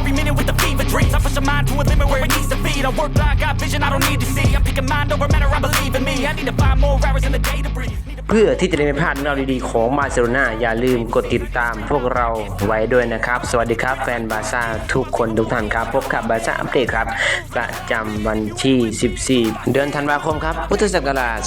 every minute with the fever dreams. I push my mind to a limit where it needs to be. I work blind, got vision I don't need to see. I'm picking mind over matter, I believe in me. I need to find more hours in the day to breathe. เพื่อที่จะได้ไม่พลาดเรื่องราวดีๆของบาร์เซโลนาอย่าลืมกดติดตามพวกเราไว้ด้วยนะครับ สวัสดีครับแฟนบาร์ซ่าทุกคนทุกท่านครับ พบกับบาร์ซ่าอัปเดตครับ ประจำวันที่ 14 เดือนธันวาคมครับ พุทธศักราช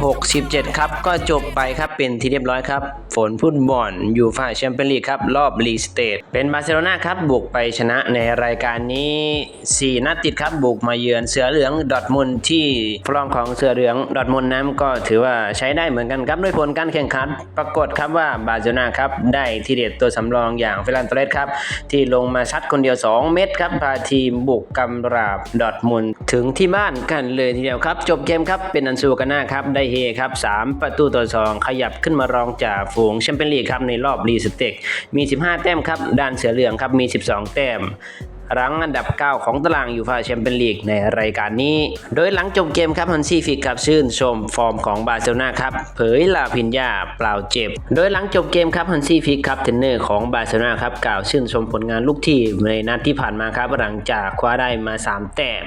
2567 ครับ ก็จบไปครับเป็นที่เรียบร้อยครับ ฝนฟุตบอลยูฟ่าแชมเปี้ยนลีกครับ รอบลีสเตทเป็นบาร์เซโลนาครับบุกไปชนะในรายการนี้ 4 นัดติดครับบุกมาเยือนเสือเหลืองดอทมุนที่ฟลองของเสือเหลืองดอทมุนนั้นก็ถือว่าใช้ได้เหมือนกันครับด้วยผลการแข่งขัน ปรากฏครับว่าบาเซโลนาครับได้ทีเด็ดตัวสำรองอย่างเฟรนโตเรสครับที่ลงมาชัดคนเดียว 2 เม็ดครับพาทีมบุกกำราบดอทมุนถึงที่บ้านกันเลยทีเดียวครับ จบเกมครับเป็นอันซูกันหน้าครับได้เฮครับ 3 ประตูต่อ 2 ขยับขึ้นมารองจากฝูงแชมเปี้ยนลีกครับในรอบรีสเต็กมี 15 แต้มครับด้านเสือเหลืองครับมี 12 แต้ม รั้งอันดับ 9 ของตารางยูฟาแชมเปี้ยนลีกในรายการนี้ โดยหลังจบเกมครับฮันซี่ฟิกครับชื่นชมฟอร์มของบาร์เซโลนาครับเผยลาพินยาเปล่าเจ็บ โดยหลังจบเกมครับฮันซี่ฟิกครับเทรนเนอร์ของบาร์เซโลนาครับกล่าวชื่นชมผลงานลูกทีมในนัดที่ผ่านมาครับหลังจากคว้าได้มา 3 แต้ม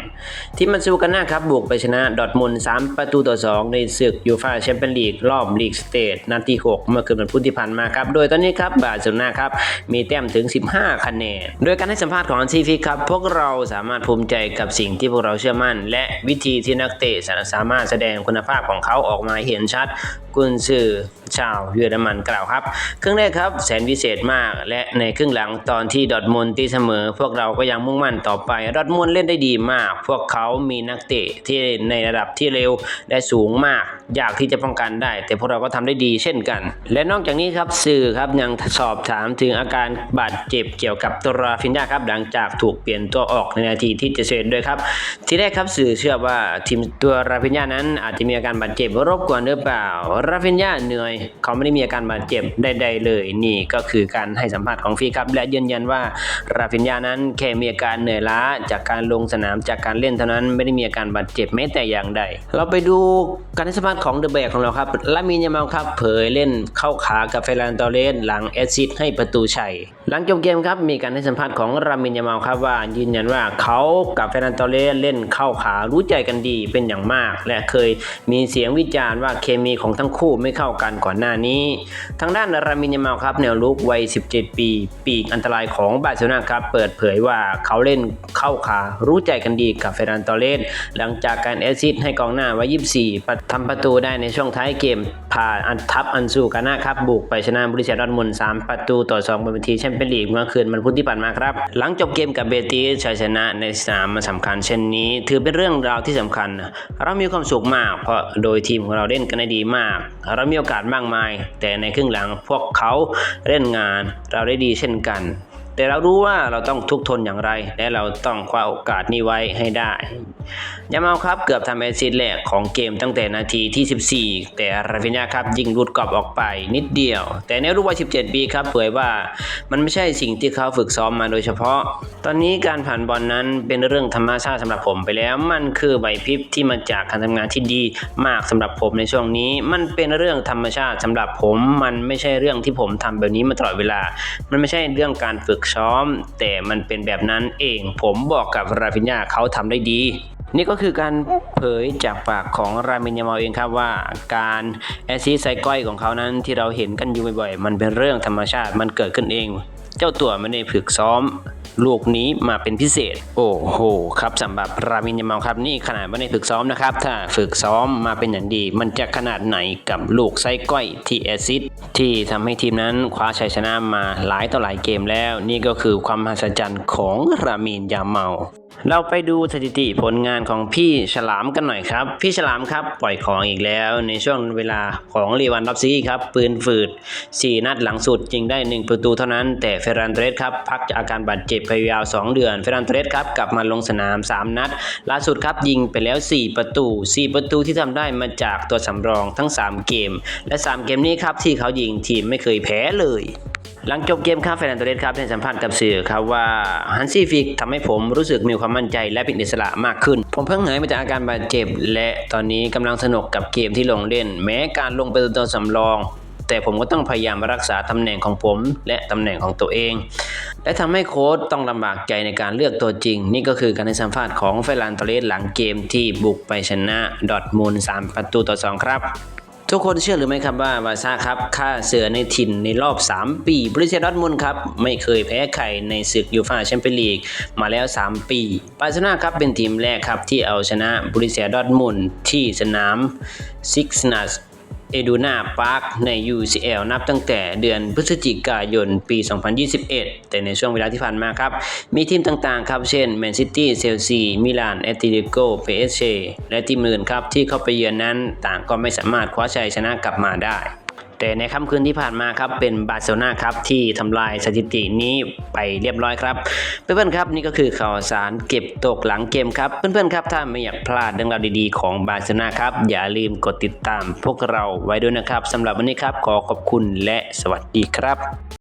ที่มันซูกันหน้าครับบุกไปชนะดอทมุน3ประตูต่อ 2 ในศึกยูฟาแชมเปี้ยนลีกรอบลีกสเตทนัดที่ 6 เมื่อคืนวันพุธที่ผ่านมาครับโดยตอนนี้ครับบาร์เซโลนาครับมีแต้มถึง 15 คะแนนโดยการให้สัมภาษณ์ของอันซีฟิกครับพวกเราสามารถภูมิใจกับสิ่งที่พวกเราเชื่อมั่น และวิธีที่นักเตะสามารถแสดงคุณภาพของเขาออกมาเห็นชัด กุนซือชาวเยอรมันกล่าวครับ ครึ่งแรกครับแสนพิเศษมากและในครึ่งหลังตอนที่ดอทมุนด์ตีเสมอ พวกเราก็ยังมุ่งมั่นต่อไปดอทมุนเล่นได้ดีมาก พวกเขามีนักเตะที่ในระดับที่เร็วและสูงมาก อยากที่จะป้องกันได้ แต่พวกเราก็ทำได้ดีเช่นกัน และนอกจากนี้ครับสื่อครับยังสอบถามถึงอาการบาดเจ็บเกี่ยวกับตัวราฟินยาครับหลังจากถูกเปลี่ยนตัวออกในนาทีที่จะเซนด้วยครับ ที่แรกครับสื่อเชื่อว่าทีมตัวราฟินยานั้นอาจจะมีอาการบาดเจ็บรบกวนหรือเปล่า ราฟินยาเหนื่อย เขาไม่ได้มีอาการบาดเจ็บใดๆเลย นี่ก็คือการให้สัมภาษณ์ของฟีครับ และยืนยันว่าราฟินยานั้นแค่มีอาการเหนื่อยล้าจากการลงสนามจากการเล่นเท่านั้นไม่ได้มีอาการบาดเจ็บแม้แต่อย่างใด เราไปดูการให้สัมภาษณ์ของเดอะแบกของเราครับลามินยามาลครับเผยเล่นเข้าขากับเฟรนตอเรสหลังแอซซิดให้ประตูชัย หลังจบเกมครับมีการให้สัมภาษณ์ของรามินยามาลครับว่ายืนยันว่าเขากับเฟรนันโตเรสเล่นเข้าขารู้ใจกันดีเป็นอย่างมาก และเคยมีเสียงวิจารณ์ว่าเคมีของทั้งคู่ไม่เข้ากันก่อนหน้านี้ ทางด้านรามินยามาลครับแนวลุกวัย 17 ปี ปีกอันตรายของบาร์เซโลนาครับ เปิดเผยว่าเขาเล่นเข้าขารู้ใจกันดีกับเฟรนันโตเรสหลังจากการแอซซิดให้กองหน้าไว้24ประทำประตูได้ในช่วงท้ายเกมพานอันทับอันซูกาน่าครับบุกไปชนะบริเซียดอร์ทมุน3ประตูต่อ2บนเวทีแชมเปี้ยนลีกเมื่อคืนวันพุธที่ผ่านมาครับ หลังจบเกมกับเบติสชัยชนะในสนามมันสำคัญเช่นนี้ ถือเป็นเรื่องราวที่สำคัญ เรามีความสุขมาก เพราะโดยทีมของเราเล่นกันได้ดีมาก เรามีโอกาสมากมาย แต่ในครึ่งหลังพวกเขาเล่นงานเราได้ดีเช่นกัน แต่เรารู้ว่าเราต้องทุกทนอย่างไร และเราต้องคว้าโอกาสนี้ไว้ให้ได้ยามาครับเกือบทำแอซิดแรกของเกมตั้งแต่นาทีที่ 14 แต่ราฟินยาครับยิงหลุดกรอบออกไปนิดเดียว แต่ในรุ่นวัย 17 ปีครับเผยว่ามันไม่ใช่สิ่งที่เขาฝึกซ้อมมาโดยเฉพาะ ตอนนี้การผ่านบอลนั้นเป็นเรื่องธรรมชาติสำหรับผมไปแล้ว มันคือไหวพริบที่มาจากการทำงานที่ดีมากสำหรับผมในช่วงนี้ มันเป็นเรื่องธรรมชาติสำหรับผม มันไม่ใช่เรื่องที่ผมทำแบบนี้มาตลอดเวลา มันไม่ใช่เรื่องการฝึกซ้อม แต่มันเป็นแบบนั้นเองผมบอกกับราฟินยาเขาทำได้ดีนี่ก็คือการเผยจากปากของรามินยามาเองครับว่าการแอซิไซก้อยของเขานั้นที่เราเห็นกันอยู่บ่อยๆ มันเป็นเรื่องธรรมชาติมันเกิดขึ้นเอง เจ้าตัวไม่ได้ฝึกซ้อม ลูกนี้มาเป็นพิเศษ โอ้โหครับสำหรับรามินยามาลครับนี่ขนาดไม่ได้ฝึกซ้อมนะครับ ถ้าฝึกซ้อมมาเป็นอย่างดี มันจะขนาดไหนกับลูกไซก้อยที่แอซิดที่ทำให้ทีมนั้นคว้าชัยชนะมาหลายต่อหลายเกมแล้ว นี่ก็คือความมหัศจรรย์ของรามินยามา เราไปดูสถิติผลงานของพี่ฉลามกันหน่อยครับ พี่ฉลามครับปล่อยของอีกแล้วในช่วงเวลาของลีวันดับซีครับ ปืนฝืด 4 นัดหลังสุดจึงได้ 1 ประตูเท่านั้น แต่เฟรันเตรสครับ พักจากอาการบาดเจ็บไปยาว 2 เดือน เฟรันเตรสครับ กลับมาลงสนาม 3 นัด ล่าสุดครับยิงไปแล้ว 4 ประตู 4 ประตูที่ทำได้มาจากตัวสำรองทั้ง 3 เกม และ 3 เกมนี้ครับที่เขายิงทีมไม่เคยแพ้เลย หลังจบเกมครับเฟรนันโตเรสครับได้สัมภาษณ์กับสื่อครับว่าฮันซี่ฟิกทำให้ผมรู้สึกมีความมั่นใจและเป็นอิสระมากขึ้น ผมเพิ่งหายมาจากอาการบาดเจ็บ และตอนนี้กำลังสนุกกับเกมที่ลงเล่น แม้การลงเป็นตัวสำรอง แต่ผมก็ต้องพยายามรักษาตำแหน่งของผมและตำแหน่งของตัวเอง และทำให้โค้ชต้องลำบากใจในการเลือกตัวจริง นี่ก็คือการให้สัมภาษณ์ของเฟรานตเรสหลังเกมที่บุกไปชนะดอทมูล3ประตูต่อ2ครับ ทุกคนเชื่อหรือไม่ครับว่าบาซ่าครับค่าเสือในถิ่นในรอบ 3 ปีบริเซดอทมุนครับ ไม่เคยแพ้ใครในศึกยูฟ่าแชมเปี้ยนลีกมาแล้ว 3 ปีบาร์เซโลนาครับเป็นทีมแรกครับที่เอาชนะบริเซดอทมุนที่สนามซิกส์นัส เอดูนาพาร์คใน UCL นับตั้งแต่เดือนพฤศจิกายนปี 2021 แต่ในช่วงเวลาที่ผ่านมาครับ มีทีมต่างๆครับ เช่นแมนซิตี้เซลซีมิลานแอตเลติโกเปเชและทีมอื่นครับ ที่เข้าไปเยือนนั้นต่างก็ไม่สามารถคว้าชัยชนะกลับมาได้ แต่ในค่ำคืนที่ผ่านมาครับเป็นบาร์เซโลนาครับที่ทำลายสถิตินี้ไปเรียบร้อยครับ เพื่อนๆครับนี่ก็คือข่าวสารเก็บตกหลังเกมครับ เพื่อนๆครับถ้าไม่อยากพลาดเรื่องราวดีๆของบาร์เซโลนาครับอย่าลืมกดติดตามพวกเราไว้ด้วยนะครับสำหรับวันนี้ครับขอขอบคุณและสวัสดีครับ